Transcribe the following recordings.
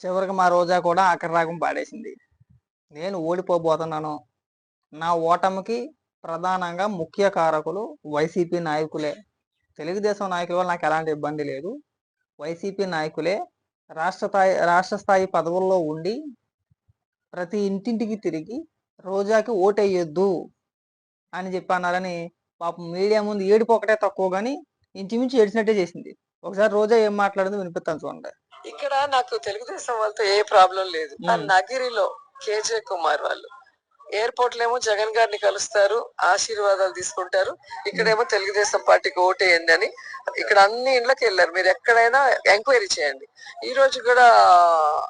చివరికి మా రోజా కూడా ఆఖరి రాగం పాడేసింది. నేను ఓడిపోబోతున్నాను. నా ఓటమికి ప్రధానంగా ముఖ్య కారకులు వైసీపీ నాయకులే. తెలుగుదేశం నాయకుల వల్ల నాకు ఎలాంటి ఇబ్బంది లేదు. వైసీపీ నాయకులే రాష్ట్ర స్థాయి రాష్ట్ర స్థాయి పదవుల్లో ఉండి ప్రతి ఇంటింటికి తిరిగి రోజాకి ఓటేయొద్దు అని చెప్పన్నారని పాపం మీడియా ముందు ఏడుపు ఒకటే తక్కువ కానీ ఇంచుమించు ఏడిచినట్టే చేసింది. ఒకసారి రోజా ఏం మాట్లాడిందో వినిపిస్తాను చూడండి. ఇక్కడ నాకు తెలుగుదేశం వాళ్ళతో ఏ ప్రాబ్లం లేదు ఆ మ్మ్. నగిరిలో కేజే కుమార్ వాళ్ళు ఎయిర్పోర్ట్ ఏమో జగన్ గారిని కలుస్తారు ఆశీర్వాదాలు తీసుకుంటారు. ఇక్కడేమో తెలుగుదేశం పార్టీకి ఓటేయండి అని ఇక్కడ అన్ని ఇండ్లకి వెళ్ళారు. మీరు ఎక్కడైనా ఎంక్వైరీ చేయండి. ఈ రోజు కూడా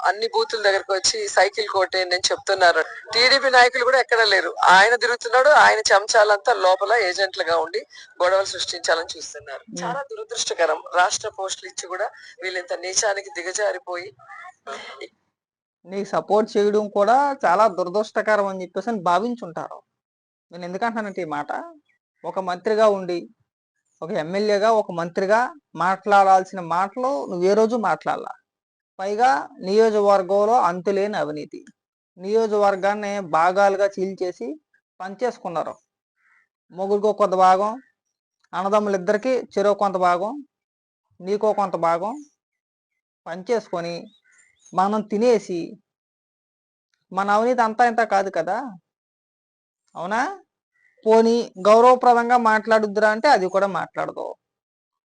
అన్ని బూతుల దగ్గరకు వచ్చి సైకిల్ కోటేయండి అని చెప్తున్నారు. టీడీపీ నాయకులు కూడా ఎక్కడ లేరు. ఆయన తిరుగుతున్నాడు ఆయన చెంచాలంతా లోపల ఏజెంట్లుగా ఉండి గొడవలు సృష్టించాలని చూస్తున్నారు. చాలా దురదృష్టకరం. రాష్ట్ర పోస్టులు ఇచ్చి కూడా వీళ్ళు ఇంత నీచానికి దిగజారిపోయి నీకు సపోర్ట్ చేయడం కూడా చాలా దురదృష్టకరం అని చెప్పేసి అని భావించుంటారు. నేను ఎందుకంటానంటే ఈ మాట? ఒక మంత్రిగా ఉండి ఒక ఎమ్మెల్యేగా ఒక మంత్రిగా మాట్లాడాల్సిన మాటలు నువ్వు ఏ రోజు మాట్లాడాల? పైగా నియోజకవర్గంలో అంతులేని అవినీతి. నియోజకవర్గాన్ని భాగాలుగా చీల్చేసి పంచేసుకున్నారు మొగుడికో కొంత భాగం అన్నదమ్ములిద్దరికి చెరో కొంత భాగం నీకో కొంత భాగం పనిచేసుకొని మనం తినేసి మన అవినీతి అంతా ఇంత కాదు కదా? అవునా? పోనీ గౌరవప్రదంగా మాట్లాడుద్దురా అంటే అది కూడా మాట్లాడదు.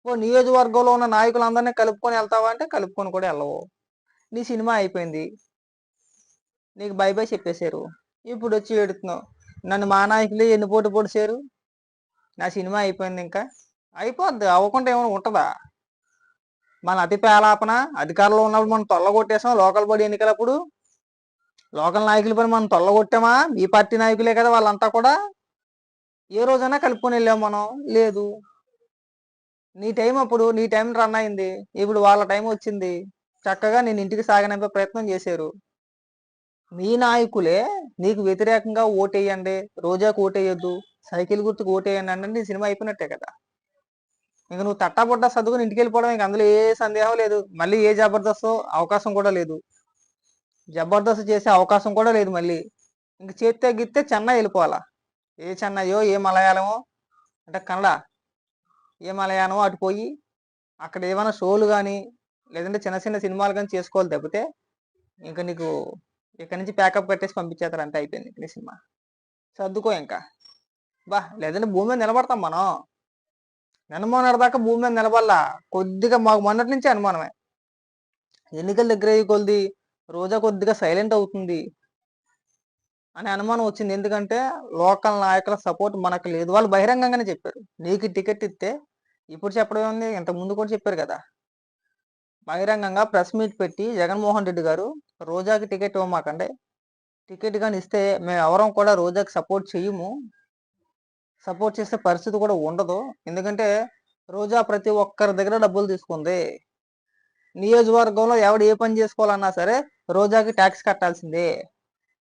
ఓ నియోజకవర్గంలో ఉన్న నాయకులందరినీ కలుపుకొని వెళ్తావా అంటే కలుపుకొని కూడా వెళ్ళవు. నీ సినిమా అయిపోయింది. నీకు బై బై చెప్పేశారు. ఇప్పుడు వచ్చి ఏడుతున్నావు. నన్ను మా నాయకులు ఎన్ని పోటీ పొడిచారు? నా సినిమా అయిపోయింది ఇంకా. అయిపోద్ది. అవ్వకుండా ఏమైనా ఉంటుందా? మన అతి పేలాపన అధికారంలో ఉన్నప్పుడు మనం తొల్లగొట్టేసాం లోకల్ బాడీ ఎన్నికలప్పుడు. లోకల్ నాయకుల పని మనం తొల్లగొట్టామా ఈ పార్టీ నాయకులే కదా వాళ్ళంతా కూడా. ఏ రోజైనా కలుపుకొని వెళ్ళాం మనం. లేదు. నీ టైం అప్పుడు నీ టైం రన్ అయింది. ఇప్పుడు వాళ్ళ టైం వచ్చింది. చక్కగా నేను ఇంటికి సాగనంపే ప్రయత్నం చేశారు. మీ నాయకులే నీకు వ్యతిరేకంగా ఓటేయండి. రోజాకు ఓటేయొద్దు. సైకిల్ గుర్తుకు ఓటేయండి అంటే నీ సినిమా అయిపోయినట్టే కదా. ఇంకా నువ్వు తట్టాబుట్ట చదువుకుని ఇంటికి వెళ్ళిపోవడం ఇంకా అందులో ఏ సందేహం లేదు. మళ్ళీ ఏ జబర్దస్త్ అవకాశం కూడా లేదు. జబర్దస్త్ చేసే అవకాశం కూడా లేదు మళ్ళీ. ఇంక చేస్తే గిస్తే చెన్నై వెళ్ళిపోవాలా? ఏ చెన్నైయో ఏ మలయాళమో? అంటే కన్నడ. ఏ మలయాళమో అటు పోయి అక్కడ ఏమైనా షోలు కానీ లేదంటే చిన్న చిన్న సినిమాలు కానీ చేసుకోవాలి తప్పితే ఇంకా నీకు ఇక్కడి నుంచి ప్యాకప్ కట్టేసి పంపించేస్తారు. అంతే అయిపోయింది. నీ సినిమా. సర్దుకో ఇంకా. బా లేదంటే భూమి మీద నిలబడతాం మనం. నిన్నమోనటి దాకా భూమి మీద నిలబడలా. కొద్దిగా మాకు మొన్నటి నుంచి అనుమానమే. ఎన్నికల దగ్గర అయ్యి కొలిది రోజా కొద్దిగా సైలెంట్ అవుతుంది అనే అనుమానం వచ్చింది. ఎందుకంటే లోకల్ నాయకుల సపోర్ట్ మనకు లేదు. వాళ్ళు బహిరంగంగానే చెప్పారు. నీకు టికెట్ ఇస్తే ఇప్పుడు చెప్పడం ఉంది ఇంత ముందు కూడా చెప్పారు కదా. బహిరంగంగా ప్రెస్ మీట్ పెట్టి జగన్మోహన్ రెడ్డి గారు రోజాకి టికెట్ ఇవ్వమాకండి. టికెట్ కానీ ఇస్తే మేము ఎవరం కూడా రోజాకి సపోర్ట్ చేయము. సపోర్ట్ చేసే పరిస్థితి కూడా ఉండదు. ఎందుకంటే రోజా ప్రతి ఒక్కరి దగ్గర డబ్బులు తీసుకుంది. నియోజకవర్గంలో ఎవడు ఏ పని చేసుకోవాలన్నా సరే రోజాకి ట్యాక్స్ కట్టాల్సిందే.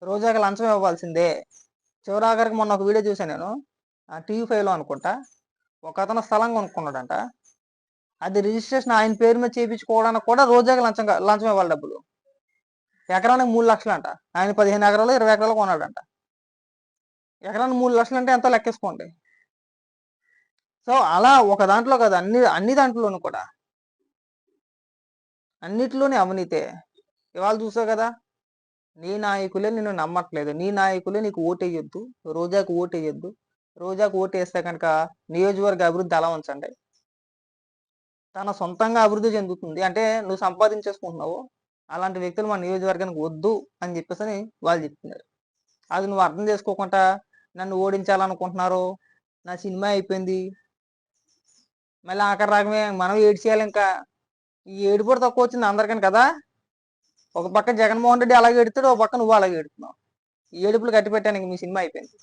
రోజాకి లంచం ఇవ్వాల్సిందే. చివరాఖరికి మొన్న ఒక వీడియో చూసాను నేను. టీవీ ఫైవ్లో అనుకుంటా. ఒక అతను స్థలం కొనుక్కున్నాడంట. అది రిజిస్ట్రేషన్ ఆయన పేరు మీద చేయించుకోవడానికి కూడా రోజాకి లంచం లంచం ఇవ్వాలి డబ్బులు. ఎకరానికి మూడు లక్షలు అంట ఆయన పదిహేను ఎకరాలు ఇరవై ఎకరాలు కొన్నాడంట. ఎకరానికి మూడు లక్షలు అంటే ఎంత లెక్కేసుకోండి. సో అలా ఒక దాంట్లో కాదు అన్ని అన్ని దాంట్లోనూ కూడా. అన్నిట్లోనే అవినీతే. ఇవాళ చూసావు కదా నీ నాయకులే నిన్ను నమ్మట్లేదు. నీ నాయకులే నీకు ఓటేయొద్దు. రోజాకు ఓటేయొద్దు. రోజాకు ఓటేస్తే కనుక నియోజకవర్గ అభివృద్ధి అలా ఉంచండి. తన సొంతంగా అభివృద్ధి చెందుతుంది. అంటే నువ్వు సంపాదించేసుకుంటున్నావు. అలాంటి వ్యక్తులు మన నియోజకవర్గానికి వద్దు అని చెప్పేసి అని వాళ్ళు చెప్తున్నారు. అది నువ్వు అర్థం చేసుకోకుండా నన్ను ఓడించాలనుకుంటున్నారు. నా సినిమా అయిపోయింది. మళ్ళీ ఆఖరి రాకమే మనం ఏడ్చేయాలి ఇంకా. ఈ ఏడుపుడు తక్కువ వచ్చింది అందరికని కదా. ఒక పక్క జగన్మోహన్ రెడ్డి అలాగే ఎడుతాడు ఒక పక్క నువ్వు అలాగే ఎడుతున్నావు ఏడుపులు కట్టి పెట్టాను ఇంక మీ సినిమా అయిపోయింది.